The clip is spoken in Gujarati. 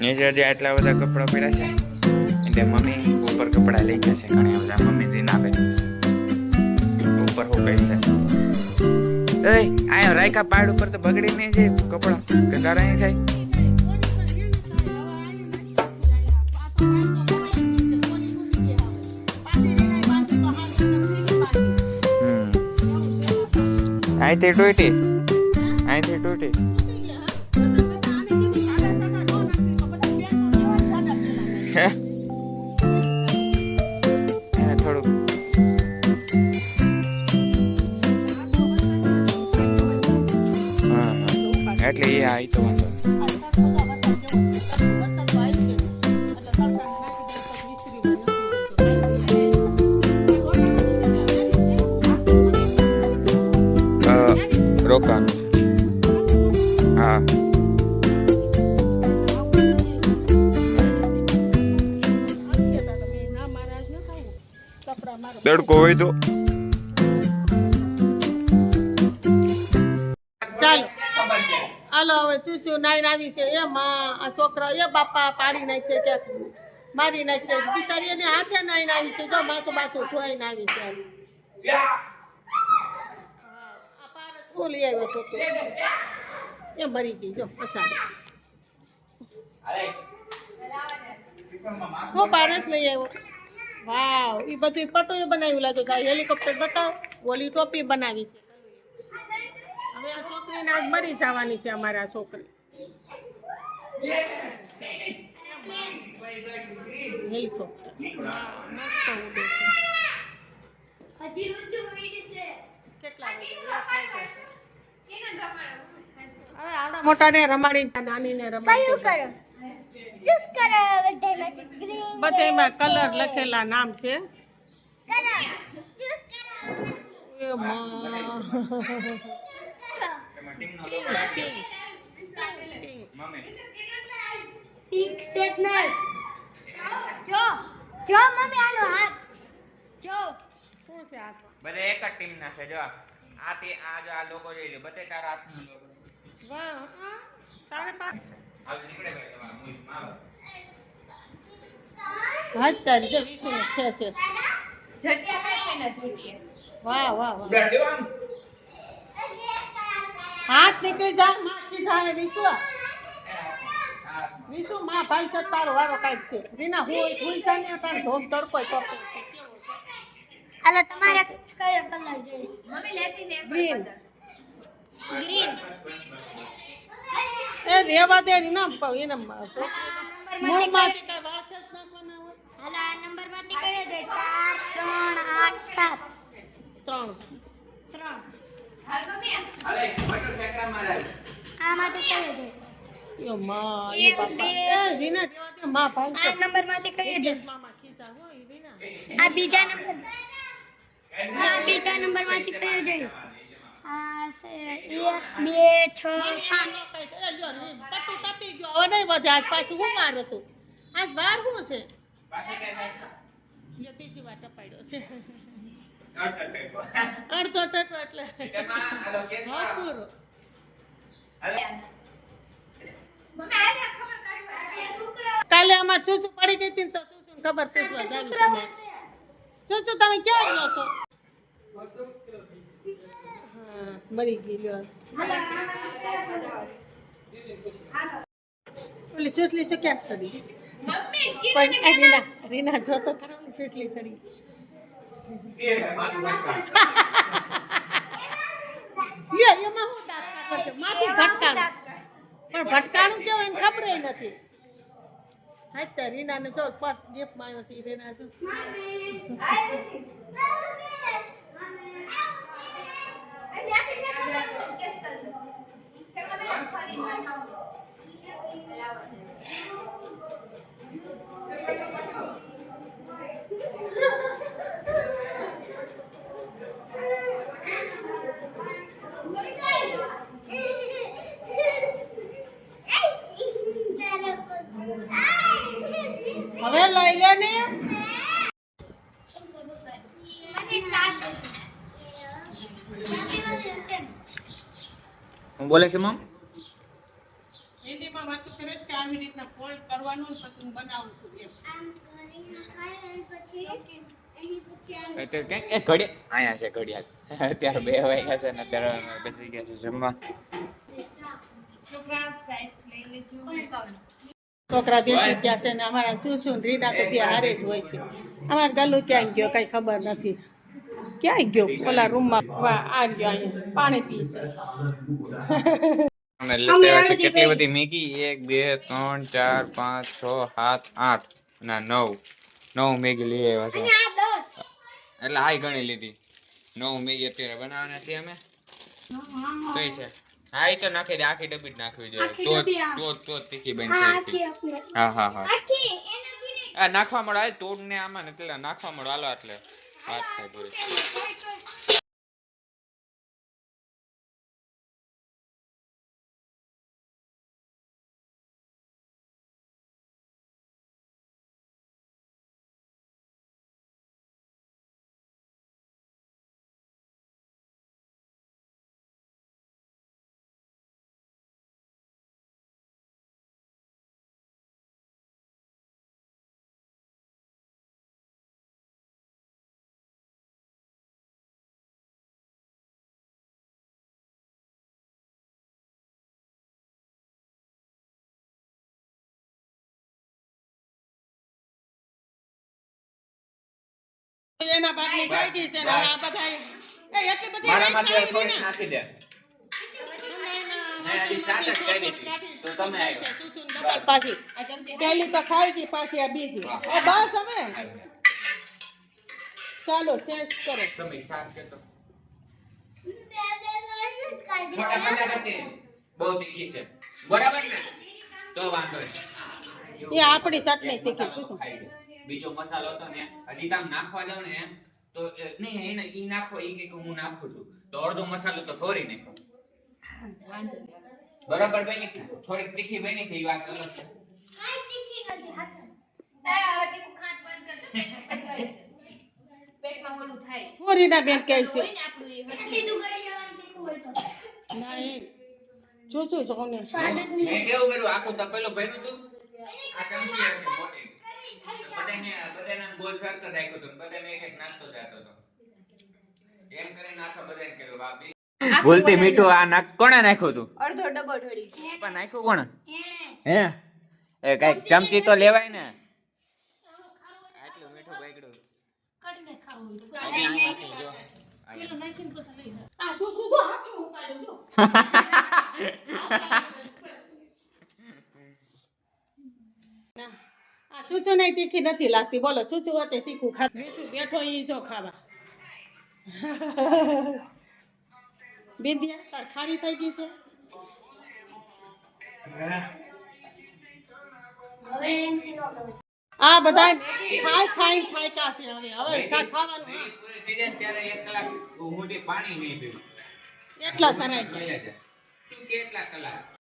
નીચે જે આટલા બધા કપડાં પહેર્યા છે. એટલે મમ્મી ઉપર કપડાં લઈ ગયા છે ઘણા બધા. મમ્મી દિન આપે. ઉપર હું કહી છે એ આ રાયકા પાડ ઉપર તો બગડી નહીં જાય કપડાં. કે તારા અહીં થાય. અહીંથી તૂટી. અહીંથી ટોટી હે તડકો હોય તો. ચાલો. હાલો હવે ચૂચુ નાઈ આવી છે. એ માં આ છોકરા એ બાપા પાડી નાખશે કે મારી નાખશે બિચારી એને હાથે નાઈ આવી છે. જો માથું બાથું ધોઈ આવી છે આ પારસ ફૂલ આવ્યો છોકરો એ મરી ગઈ. જો પસાડી હું પારસ લઈ આવ્યો. વાવ એ બધું પટોય બનાવ્યું લાગે છે. હેલિકોપ્ટર બતાવ ઓલી ટોપી બનાવી છે. હવે આ છોકરીને આજ મરી જવાની છે અમારે આ છોકરી. હેલિકોપ્ટર મસ્ત ઉડે છે. કેટલા? મોટાને રમાડી નાનીને રમાડી કયું કરો ચૂસ કરો બધામાંથી ગ્રીન બધામાં કલર લખેલા નામ છે કરો ચૂસ કરો એ માં. પિંક સિગ્નલ જો જો મમ્મી આનો હાથ જો શું છે આ તો? બધા એક જ ટીમના છે જો આ તે આ જો આ લોકો જોઈ લો બધે તારા હાથનો લોગો વાહ, આ તારે પાસે હાલ તારી જો વિશે ખેસ યસ જટિયા તારી જો વિશુને ખેંચે વાહ વાહ વાહ. ઉડાડ દેવો આમ. હાથ નીકળી જા માખી જાય વિશુ. વિશુ માં ભાઈ છે તારો વારો કાઢશે રીના હું હુઈ ને તાર ધોમ તડકો તો છે. કેવો છે? હાલો તમારે કયો કલર જોઈશ ગ્રીન. ગ્રીન. એ રેવા દે રીના પ- એને મ- નંબર મૂળમાંથી કાંઈ વાળ ખેંચ નાખવાના હોય? હાલો આ નંબરમાંથી કયો જોઈએ ચાર ત્રણ આઠ સાત. ત્રણ. આમાંથી કયો જોઈએ એ માં એ બાપા. એ રીના રેવા દે માં ભાઈ આ નંબરમાંથી કયો જોઈએ મામા ખીચા આ બીજા નંબર આ બીજા નંબરમાંથી કયો છે એક બે છ પાંચ રી, ટપી ગયો નહીં વધે પાછું હું હતું આજ વાર શું છે બીજી વાર ટપાડ્યો છે અડધો ઠેકડો. એટલે કાલે આમાં ચૂચું પડી ગઈ હતી તો ચૂચું ખબર પૂછવા જાવી ચૂચું તમે ક્યાં છો મરી ગઈ ઓલી ચૂસલી છે ક્યાંક સડી? પણ રીના રીના જો તો ખરા ચૂસલી સડી. લ્યો એમાં હું દાંત કાઢો માથું ભટકાણું. પણ ભટકાણું કેવું એને ખબર નથી. હા તો રીનાને જો પર્સ ગિફ્ટમાં આવ્યો છે રીના જો. હવે લઈ લે ને હું બોલે છે મમ? હિન્દીમાં વાત કરે કે આવી રીતના તમારે કરવાનું પછી હું બનાવું છું એમ. આમ કરીને ખાય અને પછી એની પછી એ તો કંઈક અહીંયા છે ઘડિયાળ. અત્યારે બે વાગ્યા છે ને અત્યારે બેસી ગયા છે જમવા. છોકરા બેસી ગયા છે ને અમારા શું શું રીના તો બે હારે જ હોય છે. અમારા ગાલુ ક્યાં ગયો કઈ ખબર નથી. ક્યાંય ગયો? ઓલા રૂમમાં વાહ, આ ગયો અહીંયા. પાણી પી છે. અમે લેવા છે કેટલી બધી મેગી એક બે ત્રણ ચાર પાંચ છ સાત આઠ. ના નવ. નવ મેગી લઈ આવ્યા છે. એટલે આય ગણી લીધી. નવ મેગી અત્યારે બનાવવાના છીએ અમે. કઈ છે. હા એ તો નાખી દે આખી ડબ્બી જ નાખવી જોઈએ. તો. તો તો તીખી હા બનશે હા હા હા. આખી એનાથી ને આ નાખવા મળે તોડ ને આમાં ને પેલા નાખવા મળે હાલો એટલે. વાત થાય પૂરી એના ભાગની ખાઈ ગઈ છે ને હવે આ બધા એ એટલી બધી મારા નહીં માટે ખાઈ થોડીક રીના. નાખી દે ના, હજી સાત જ કરી દીધી. તો તમે આવ્યા. સૂસું ડબલ પાછી પહેલી તો ખાઈ ગઈ પાછી આ બીજી એ બસ હવે ચાલો શેષ કરો તમે શાક કહેતો. બે બે વાર નથી ખાધી. મોટા બધા કરતી. બહુ તીખી છે બરાબર ને તો વાંધો નહીં એ આપણી ચટણી તીખી શું ખાઈ લે. બીજો મસાલો હતો ને હજી આમ નાખવા જાવ ને તો નહીં એને ઈ નાખો ઈ કે હું નાખું છું. તો અડધો મસાલો તો ફોરી નાખો. બરાબર બની છે? થોડીક તીખી બની છે એ વાત અલગ છે. કાંઈ તીખી નથી હાથ પેટમાં ઓલું થાય. હું બેન કહે છે. સીધું કરી જવાનું તીખું હોય તો. ને જ નહીં. મેં કેવું કર્યું? આખું તપેલું ભર્યું હતું આ ચમચી હતી મોટી બધાને બધાને ગોલ સર્કલ રાખ્યું ને બધાને એક એક નાખતો જતો હતો એમ કરીને આખા બધાને કર્યો. આ બી- મીઠું આ નાખ કોણે નાખ્યું તું? અડધો ડબ્બો ઢળી પણ નાખ્યો કોણે? હે? એ કઈ ચમચી તો લેવાય ને. આટલું મીઠું બગડ્યું. હજી આમાં છે જો. આ શું શું જો. ઉપાડ્યો જો ના, આ ચૂચુ નહીં તીખી નથી લાગતી. બોલો ચૂચુ હતી તીખું ખા બેઠો ઈ જો ખાવા. બિંદિયા તાર ખારી થઈ ગઈ છે? આ બધા ખાઈ ખાઈ થાક્યા છે હવે. હવે સા ખાવાનું ત્યારે એક કલાક પાણી નહીં પીવું. એટલા કરાય કેટલા કલાક?